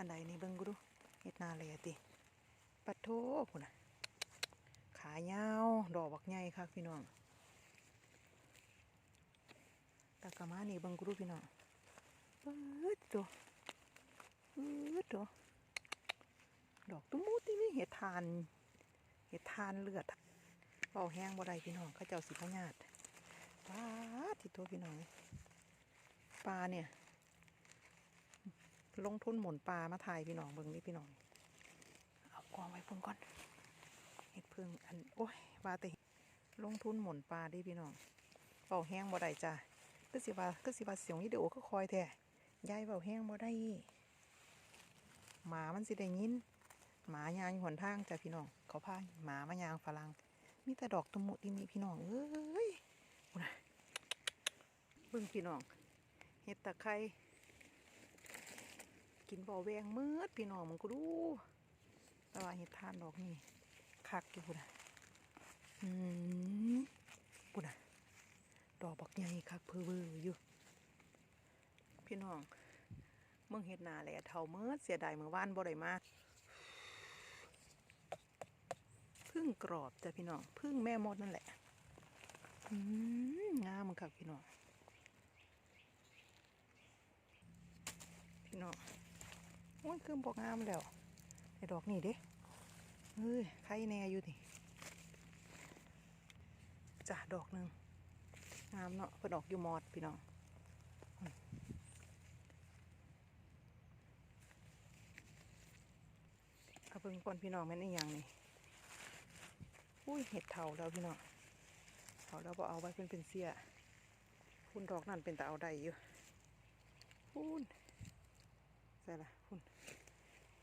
อันใดนี่เบิ่งกูดูเฮ็ดนาเลยติปัดโทพุ่นะขายาว ดอกบักใหญ่ค่ะพี่น้องตากะมานี่เบิ่งกูดูพี่น้องปื๊ดตัวปื๊ดตัวดอกตุ้มมูตินี่เห็ดทานเห็ดทานเลือดเป่าแห้งบ่ได้พี่น้องเขาเจ้าสิพญาติปลาที่ตัวพี่น้องปลาเนี่ย ลงทุนหมุนปลามาถ่ายพี่น้องเบิ่งนี่พี่น้อง เอากองไว้พุ่นก่อนเห็ดพึ่งอันโอ้ยว่าแต่ลงทุนหมุนปลาดิพี่น้องเป่าแห้งบ่ได้จ้ะก็สิว่าก็สิว่าเสียงวิดีโอก็คอยแท้ยายเป่าแห้งบ่ได้หมามันสิได้ยิน หมายางอยู่หนทางจ้ะพี่น้อง เขาพาหมามายางฝรั่งมีแต่ดอกตะมุติมีพี่น้องเอ้ยพูดนะเบิ่งพี่น้องเห็ดตะไคร้ กินบ่อแวงมืดพี่น้องมันก็ดูแต่ว่าเห็ดทานดอกนี่คักอยู่พุ่นะอืมปุ่นนะดอกบักใหญ่คักเพอเวอร์อยู่ พี่น้องเมืองเห็ดนาแหละเท่าเมื่อเสียดายเมื่อวานบ่ได้มาพึ่งกรอบจ้ะพี่น้องพึ่งแม่มดนั่นแหละอืมงามมันคักพี่น้อง พี่น้องโอ้ย คือบอกงามแล้วไอ้ดอกนี่เด้เฮ้ยใครแน่อยู่นี่จ้ะดอกหนึ่งงามเนาะเพิ่นออกอยู่มอดพี่น้องเอาเบิ่งก่อนพี่น้องแม่นอีหยังนี่อุ้ยเห็ดเถาแล้วพี่น้องเถาแล้วบ่เอาไว้เป็นเป็นเสียคุณดอกนั่นเป็นแต่เอาได้อยู่คุณ ส่ละคุณ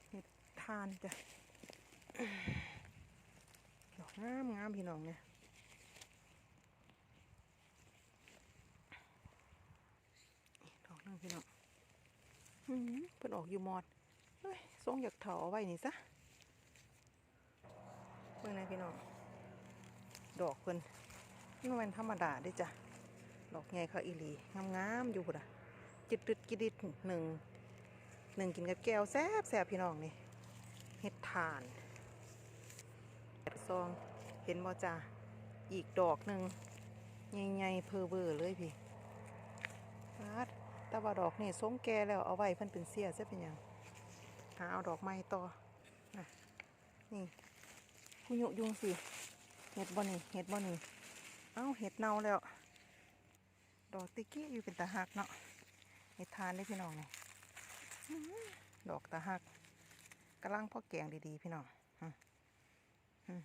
เห็ดทานจ้ะดอกงามงามพี่น้องเนี่ยดอกนึงพี่น้องหืมเพิ่นออกอยู่มอดเฮ้ยทรงอยากเถาเอาไว้นี่ซะเพิ่งนะพี่น้องดอกเพิ่นนี่มันธรรมดาเด้จ้ะดอกใหญ่เขาอีหลีงามๆอยู่พุ่นอะจิตดึดกิดิดหนึ่ง หนึ่งกินกับแก้วแซ่บแซ่บพี่น้องนี่เฮ็ดทานซองเห็นบ่จ้าอีกดอกหนึ่งใหญ่ๆเพอเวอร์เลยพี่ปาดแต่ว่าดอกนี่ทรงแก่แล้วเอาไว้เพิ่นเป็นเสียซะเป็นหยังหาเอาดอกไม้ต่อนะนี่คุยุยุงสิเห็ดบ่นี่เห็ดบ่นี่เอ้าเห็ดเน่าแล้ว ดอกติกกี้อยู่เป็นตาหักเนาะเห็ดทานได้พี่น้องนี่ ดอกตาหักกำลังพ่อแกงดีๆ พี่น้องอืม